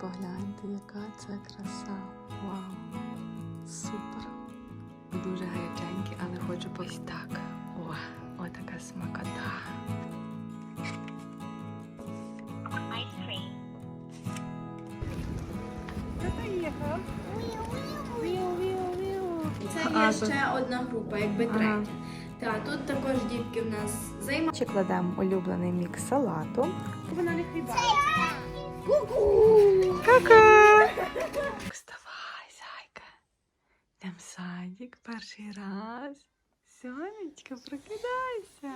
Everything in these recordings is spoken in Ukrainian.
Погляньте, яка це краса. Вау. Супер. Дуже гаряченький, але хочу ось так. О, отака смакота. Це є ще одна група, якби третя. Так, тут також дітки в нас займаються. Ще кладемо улюблений мікс салату. Вона не хибається. Ка-ка! Вставай, зайка. В садик перший раз. Сонечко, прокидайся.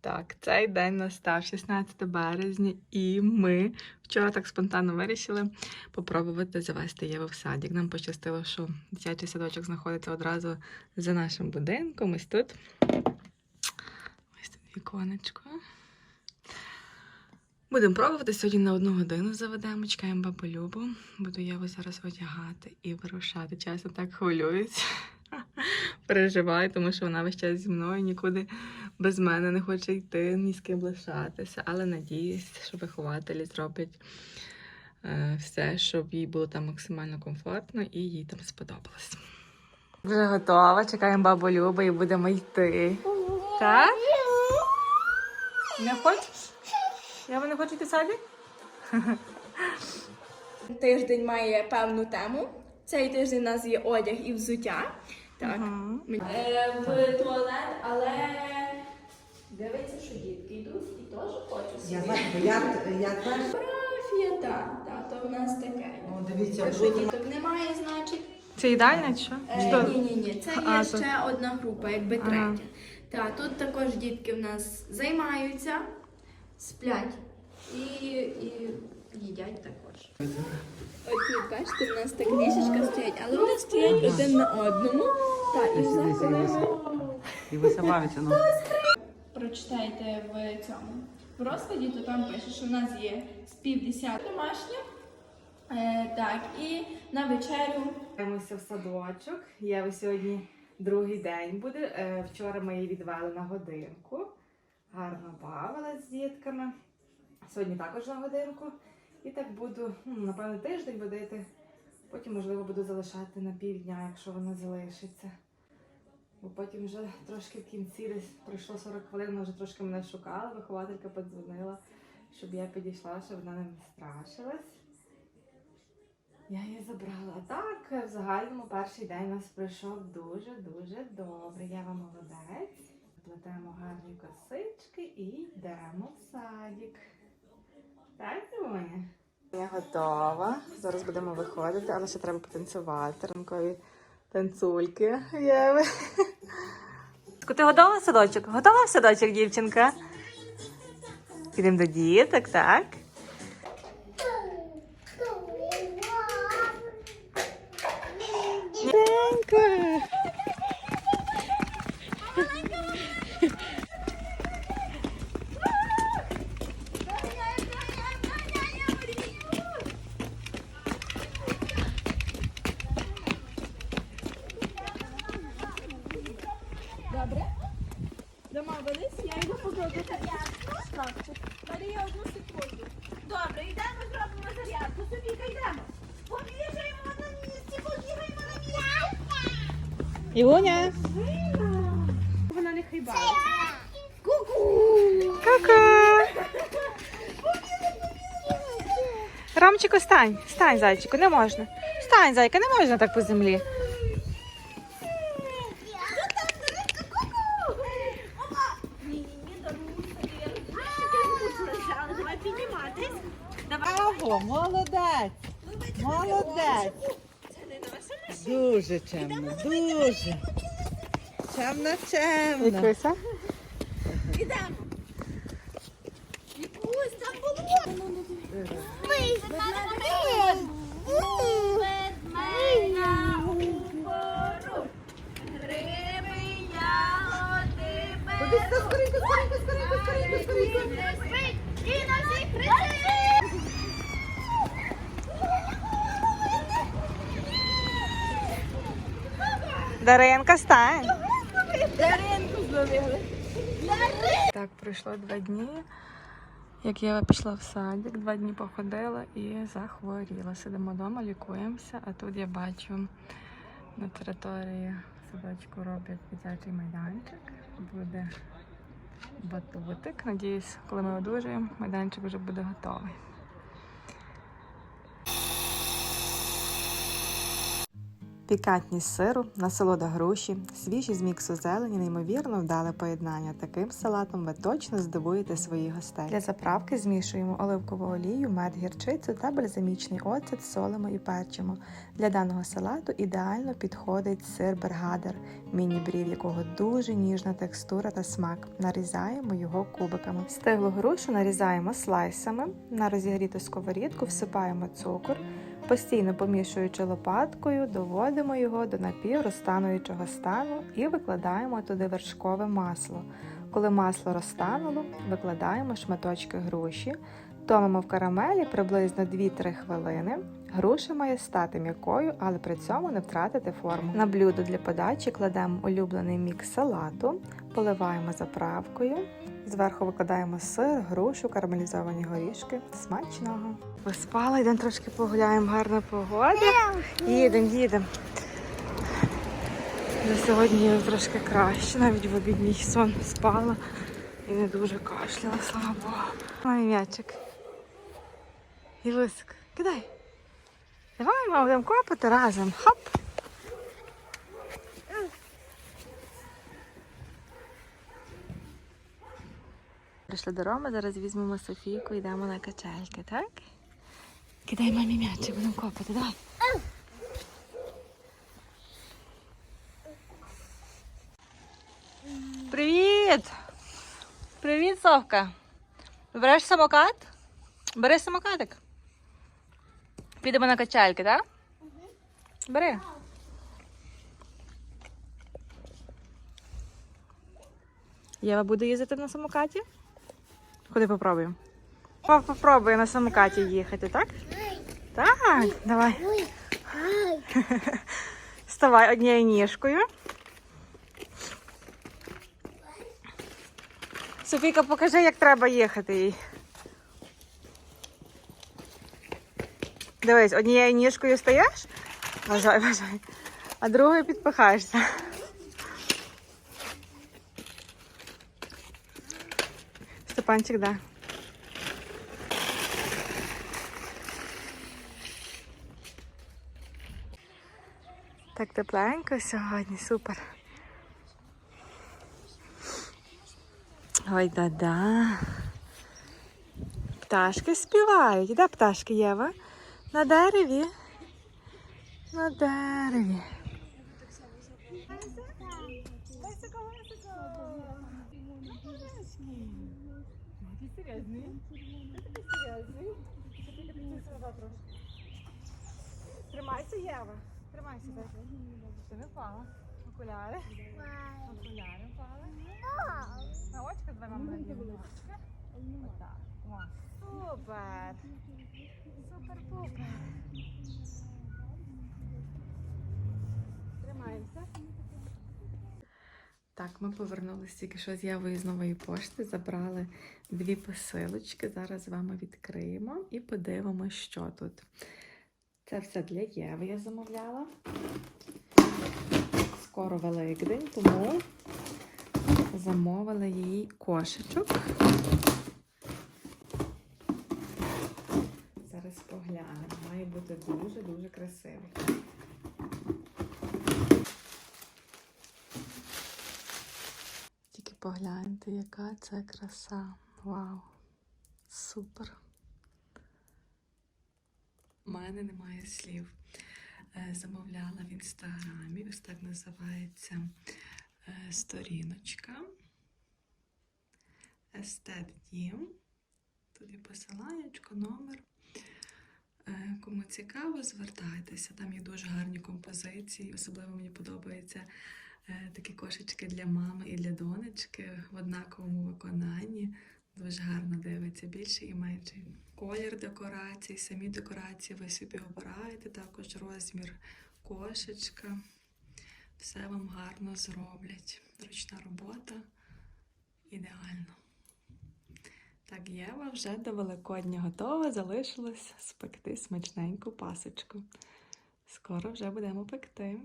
Так, цей день настав 16 березня, і ми вчора так спонтанно вирішили попробувати завести Єву в садик. Нам пощастило, що дитячий садочок знаходиться одразу за нашим будинком. Ось тут. Віконечко. Будемо пробувати сьогодні на одну годину заведемо. Чекаємо бабу Любу. Буду Єву зараз одягати і вирушати. Чесно так хвилюється. Переживаю, тому що вона весь час зі мною нікуди без мене не хоче йти, ні з ким лишатися. Але надіюсь, що вихователі зроблять е, все, щоб їй було там максимально комфортно і їй там сподобалось. Вже готова, чекаємо бабу Любу і будемо йти. Так? Не хочеш? Я не хочу йти в садик? Тиждень має певну тему. Цей тиждень у нас є одяг і взуття. Так. Е, в туалет, але дивиться, що дітки йдуть і теж хочуть. Я собі. знаю, бо я, я теж. Фотографія, так, так, то в нас таке. О, дивіться, Якщо тут діток немає, значить. Це їдальня чи що? Е, Що? ні, ні, ні, це А, є то- ще одна група, якби третя. Так, тут також дітки в нас займаються, сплять і, і їдять також. От тут, бачите, в нас так ліжечка стоять, але вони стоять один на одному. Так, і все, коли і ви забавиться, ну. прочитаєте в цьому в розкладі, то там пише, що в нас є з півдесят домашніх. Е, так, і на вечерю Йдемося в садочок. Єва сьогодні другий день буде. Е, Вчора ми її відвели на годинку. Гарно бавилась з дітками. Сьогодні також на годинку. І так буду, ну, напевно, тиждень водити. Потім, можливо, буду залишати на півдня, якщо вона залишиться. Бо потім вже трошки в кінці десь пройшло 40 хвилин, вона вже трошки мене шукала, вихователька подзвонила, щоб я підійшла, щоб вона не страшилась. Я її забрала. А так, в загальному перший день у нас пройшов дуже-дуже добре. Я вам молодець. Плетемо гарні косички і йдемо в садик. Так, Дуня? Я готова. Зараз будемо виходити, але ще треба потанцювати. Ранкові танцульки. Єви. Ти готова в садочок? Готова в садочок, дівчинка? Підемо до діток, так? Маленька. Добре? Домовились, я йду покладу шкафчик. Марія, одну секунду. Добре, йдемо, зробимо зарядку. Софійка, йдемо. Побігаємо на місці, побігаємо на місці. Ігуня. Вона не хибається. Ка-ка. Ромчику, стань, стань, зайчику, не можна. Стань, зайка, не можна так по землі. Дуже чемно, дуже. Чемна, чемна. Відкрийся. Скоренько, скоренько, скоренько, скоренько, скоренько, скоренько. Даринка, стань. Даринку зловили. Так, пройшло два дні. Як я пішла в садик, два дні походила і захворіла. Сидимо вдома, лікуємося, а тут я бачу на території садочку роблять дитячий майданчик. Буде батутик. Надіюсь, коли ми одужаємо, майданчик вже буде готовий. Пікантність сиру, насолода груші, свіжі з міксу зелені, неймовірно вдале поєднання. Таким салатом ви точно здивуєте своїх гостей. Для заправки змішуємо оливкову олію, мед, гірчицю та бальзамічний оцет, солимо і перчимо. Для даного салату ідеально підходить сир бергадер, міні-брів, якого дуже ніжна текстура та смак. Нарізаємо його кубиками. Стиглу грушу нарізаємо слайсами. На розігріту сковорідку всипаємо цукор. Постійно помішуючи лопаткою, доводимо його до напіврозтануючого стану і викладаємо туди вершкове масло. Коли масло розтануло, викладаємо шматочки груші, томимо в карамелі приблизно 2-3 хвилини. Груша має стати м'якою, але при цьому не втратити форму. На блюдо для подачі кладемо улюблений мікс салату, поливаємо заправкою, зверху викладаємо сир, грушу, карамелізовані горішки. Смачного! Поспала, йдемо трошки погуляємо, гарна погода. Їдемо, їдемо. На сьогодні трошки краще, навіть в обідній сон спала і не дуже кашляла, слава Богу. Ой, м'ячик. Ілусик, кидай. Давай, мама, будемо копати разом. Хоп. Прийшли до Роми, зараз візьмемо Софійку і йдемо на качельки, так? Кидай мамі м'ячик, будемо копати, давай. Привіт! Привіт, Совка. Береш самокат? Бери самокатик. Підемо на качельки, так? Бери. Єва буде їздити на самокаті? Ходи попробуємо. Пап попробує на самокаті їхати, так? Так, давай. Вставай однією ніжкою. Софійка, покажи, як треба їхати їй. Дивись, однією ніжкою стоїш, вважай, вважай, а другою підпихаєшся. Степанчик, да. Так тепленько сьогодні, супер. Ой, да-да. Пташки співають. Де пташки Єва? На дереві. На дереві. Тримайся, Єва. Тримайся, Ти не впала. Окуляри. Окуляри впали. На очко давай мама надіємо. Супер. Супер-пупер. Тримаємося. Так, ми повернулися тільки що з Євою з нової пошти, забрали дві посилочки. Зараз з вами відкриємо і подивимося, що тут. Це все для Єви я замовляла. Скоро Великдень, тому замовили їй кошечок. Зараз поглянемо. Має бути дуже-дуже красивий. Тільки погляньте, яка це краса. Вау! Супер! У мене немає слів. Е, Замовляла в інстаграмі, ось так називається е, сторіночка. Естет Дім. Тут є посиланнячко, номер. Е, Кому цікаво, звертайтеся. Там є дуже гарні композиції. Особливо мені подобаються такі кошечки для мами і для донечки в однаковому виконанні. Дуже гарно дивиться більший і менший. Колір декорацій, самі декорації ви собі обираєте, також розмір кошечка. Все вам гарно зроблять. Ручна робота ідеально. Так, Єва вже до Великодня готова, залишилось спекти смачненьку пасочку. Скоро вже будемо пекти.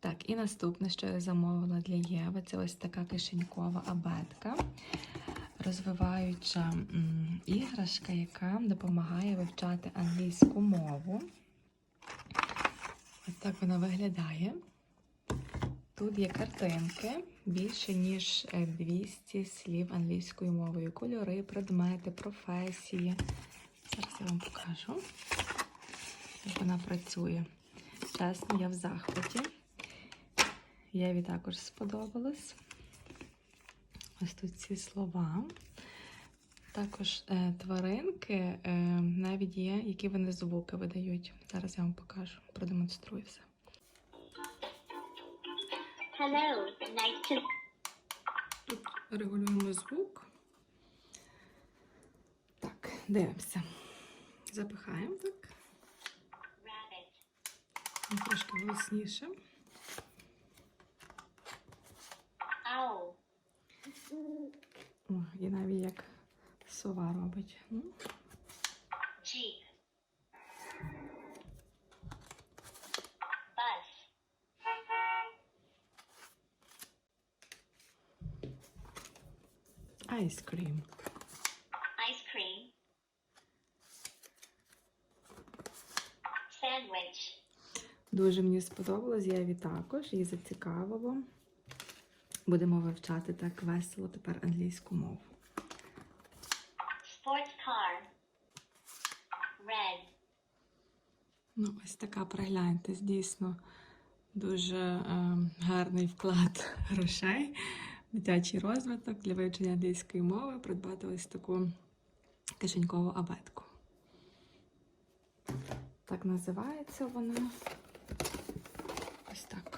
Так, і наступне, що я замовила для Єви, це ось така кишенькова абетка, розвиваюча іграшка, яка допомагає вивчати англійську мову. Ось так вона виглядає. Тут є картинки, більше ніж е, 200 слів англійською мовою, кольори, предмети, професії. Зараз я вам покажу, як вона працює. Чесно, я в захваті. Єві також сподобалось. Ось тут ці слова. Також е, тваринки е, навіть є, які вони звуки видають. Зараз я вам покажу, продемонструю все. Hello, nice to Тут регулюємо звук. Так, дивимося. Запихаємо так. Трошки голосніше. Owl. О, і навіть як сова робить. Ну. Bus. айскрім. Ice cream. Sandwich. Дуже мені сподобалось, Єві також, її зацікавило. Будемо вивчати так весело тепер англійську мову. Sports car. Red. Ну, ось така, пригляньте, дійсно дуже е, гарний вклад грошей, дитячий розвиток для вивчення англійської мови, придбати ось таку кишенькову абетку. Так називається вона. Ось так.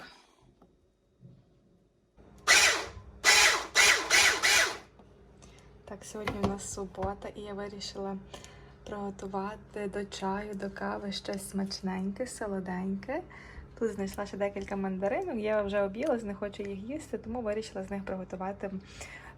Так, сьогодні у нас субота, і я вирішила приготувати до чаю, до кави щось смачненьке, солоденьке. Тут знайшла ще декілька мандаринок. Я вже об'їлась, не хочу їх їсти, тому вирішила з них приготувати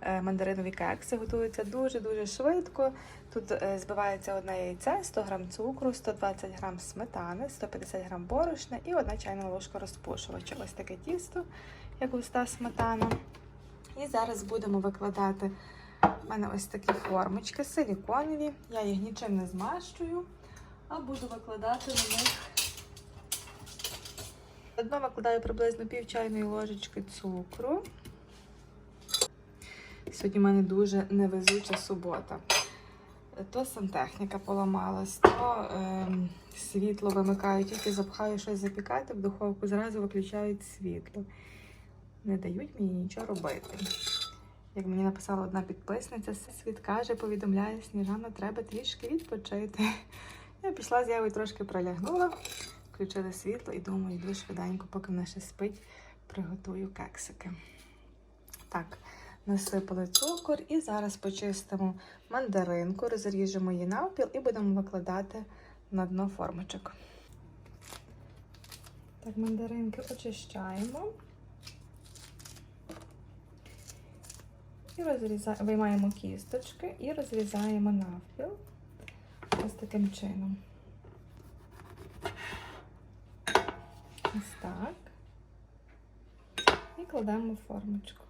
е, мандаринові кекси. Готуються дуже-дуже швидко. Тут е, збивається одне яйце, 100 г цукру, 120 г сметани, 150 г борошна і одна чайна ложка розпушувача. Ось таке тісто, як густа сметана. І зараз будемо викладати у мене ось такі формочки силіконові. Я їх нічим не змащую, а буду викладати на них. Одно викладаю приблизно пів чайної ложечки цукру. Сьогодні в мене дуже невезуча субота. То сантехніка поламалась, то ем, світло вимикають, тільки запхаю щось запікати в духовку, зразу виключають світло. Не дають мені нічого робити. Як мені написала одна підписниця, світ каже, повідомляє Сніжана, треба трішки відпочити. Я пішла з Євою трошки пролягнула, включила світло і думаю, йду швиденько, поки вона ще спить, приготую кексики. Так, насипали цукор і зараз почистимо мандаринку, розріжемо її навпіл і будемо викладати на дно формочок. Так, мандаринки очищаємо. І розрізаємо, виймаємо кісточки і розрізаємо навпіл ось таким чином. Ось так. І кладемо в формочку.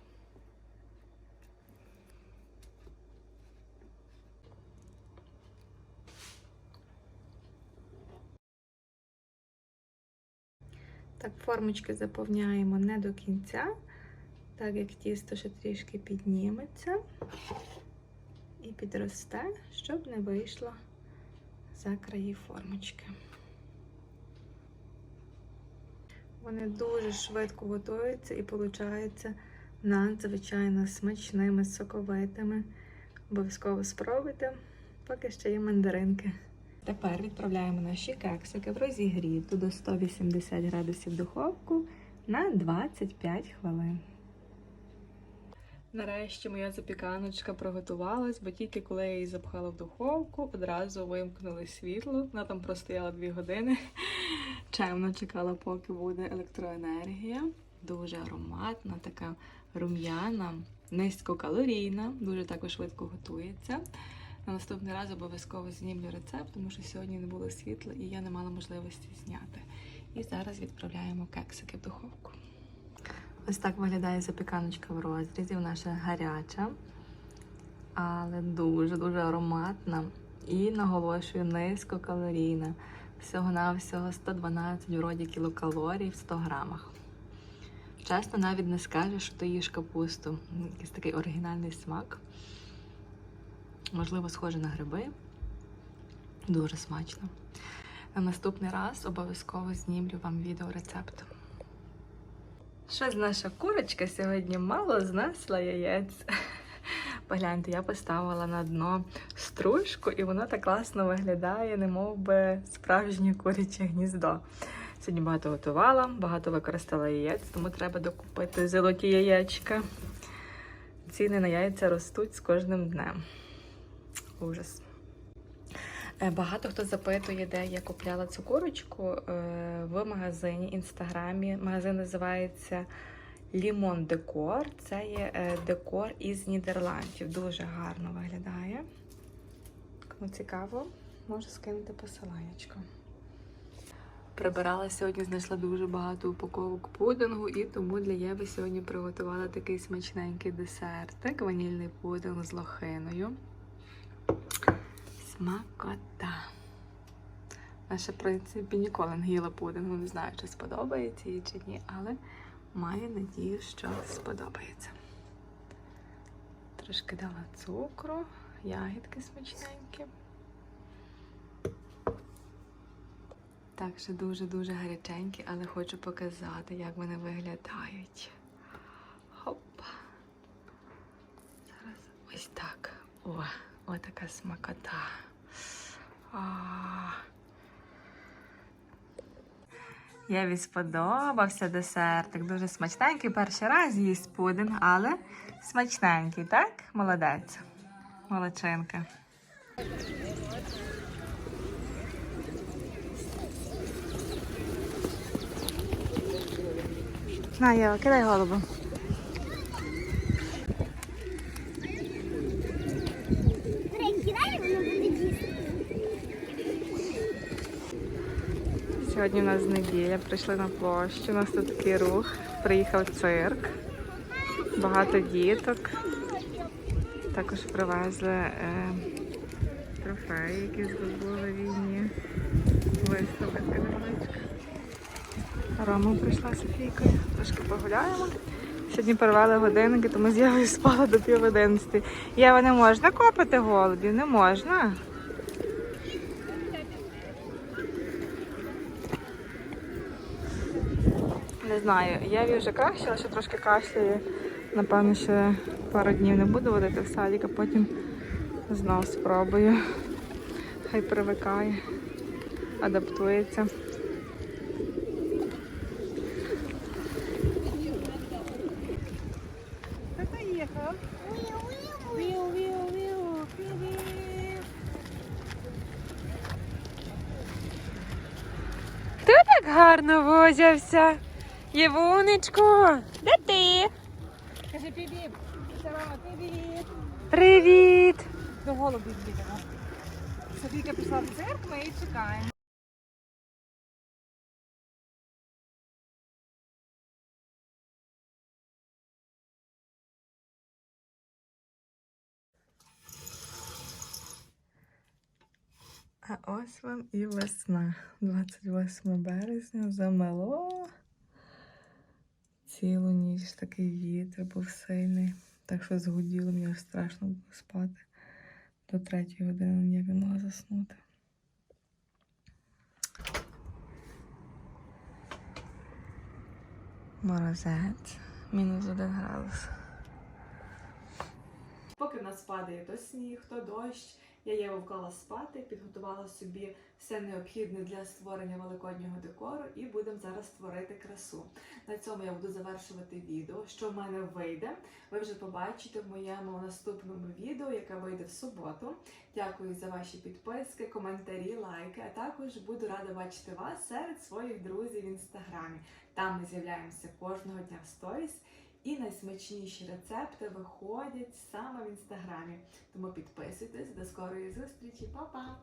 Так, формочки заповняємо не до кінця так як тісто ще трішки підніметься і підросте, щоб не вийшло за краї формочки. Вони дуже швидко готуються і виходить надзвичайно смачними, соковитими. Обов'язково спробуйте, поки ще є мандаринки. Тепер відправляємо наші кексики в розігріту до 180 градусів духовку на 25 хвилин. Нарешті моя запіканочка приготувалась, бо тільки коли я її запхала в духовку, одразу вимкнули світло. Вона там простояла дві години. Чемно чекала, поки буде електроенергія. Дуже ароматна, така рум'яна, низькокалорійна, дуже також швидко готується. На наступний раз обов'язково знімлю рецепт, тому що сьогодні не було світла і я не мала можливості зняти. І зараз відправляємо кексики в духовку. Ось так виглядає запіканочка в розрізі. Вона ще гаряча, але дуже-дуже ароматна. І наголошую низькокалорійна. Всього-навсього 112 вроді кілокалорій в 100 грамах. Чесно, навіть не скажеш, що ти їш капусту. Якийсь такий оригінальний смак. Можливо, схоже на гриби. Дуже смачно. На наступний раз обов'язково знімлю вам відеорецепт. Щось наша курочка сьогодні мало знесла яєць. Погляньте, я поставила на дно стружку, і воно так класно виглядає, немов би справжнє куряче гніздо. Сьогодні багато готувала, багато використала яєць, тому треба докупити золоті яєчка. Ціни на яйця ростуть з кожним днем. Ужас. Е, Багато хто запитує, де я купляла цю курочку е, в магазині інстаграмі. Магазин називається Лімон Декор. Це є е, декор із Нідерландів. Дуже гарно виглядає. Кому цікаво, можу скинути посиланнячко. Прибирала сьогодні, знайшла дуже багато упаковок пудингу, і тому для Єви сьогодні приготувала такий смачненький десертик, ванільний пудинг з лохиною. Смакота. Наша, в принципі, ніколи не їла пудингу, не знаю, чи сподобається їй чи ні, але маю надію, що сподобається. Трошки дала цукру, ягідки смачненькі. Так, ще дуже-дуже гаряченькі, але хочу показати, як вони виглядають. Хоп. Зараз ось так. О, отака смакота. А. Єві сподобався десертик. Дуже смачненький. Перший раз їсть пудинг, але смачненький, так? Молодець. Молодчинка. На, Єва, кидай голубу. Сьогодні у нас неділя, прийшли на площу, у нас тут такий рух, приїхав цирк, багато діток. Також привезли е, трофеї, які здобули війні. Виставка невеличка. Рома прийшла з Софійкою, трошки погуляємо. Сьогодні перевели годинники, тому з Євою спала до пів одинадцяти. Єва, не можна копати голубів? Не можна. Знаю, Єві вже краще, ще трошки кашляє. Напевно, ще пару днів не буду водити в садик, а потім знов спробую. Хай привикає, адаптується. Хто так гарно возявся? Євунечко, де ти? Кажи привіт. Привіт. Привіт! До голубів їдемо. Софійка пішла в цирк, ми її чекаємо. А ось вам і весна. 28 березня замело. Цілу ніч такий вітер був сильний. Так що згуділо, мені страшно було спати. До третьої години ніяк не могла заснути. Морозець. Мінус один градус. Поки в нас падає то сніг, то дощ, я Єву вклала спати, підготувала собі все необхідне для створення великоднього декору і будемо зараз створити красу. На цьому я буду завершувати відео. Що в мене вийде, ви вже побачите в моєму наступному відео, яке вийде в суботу. Дякую за ваші підписки, коментарі, лайки. А також буду рада бачити вас серед своїх друзів в інстаграмі. Там ми з'являємося кожного дня в сторіс І найсмачніші рецепти виходять саме в інстаграмі. Тому підписуйтесь, до скорої зустрічі, Па-па!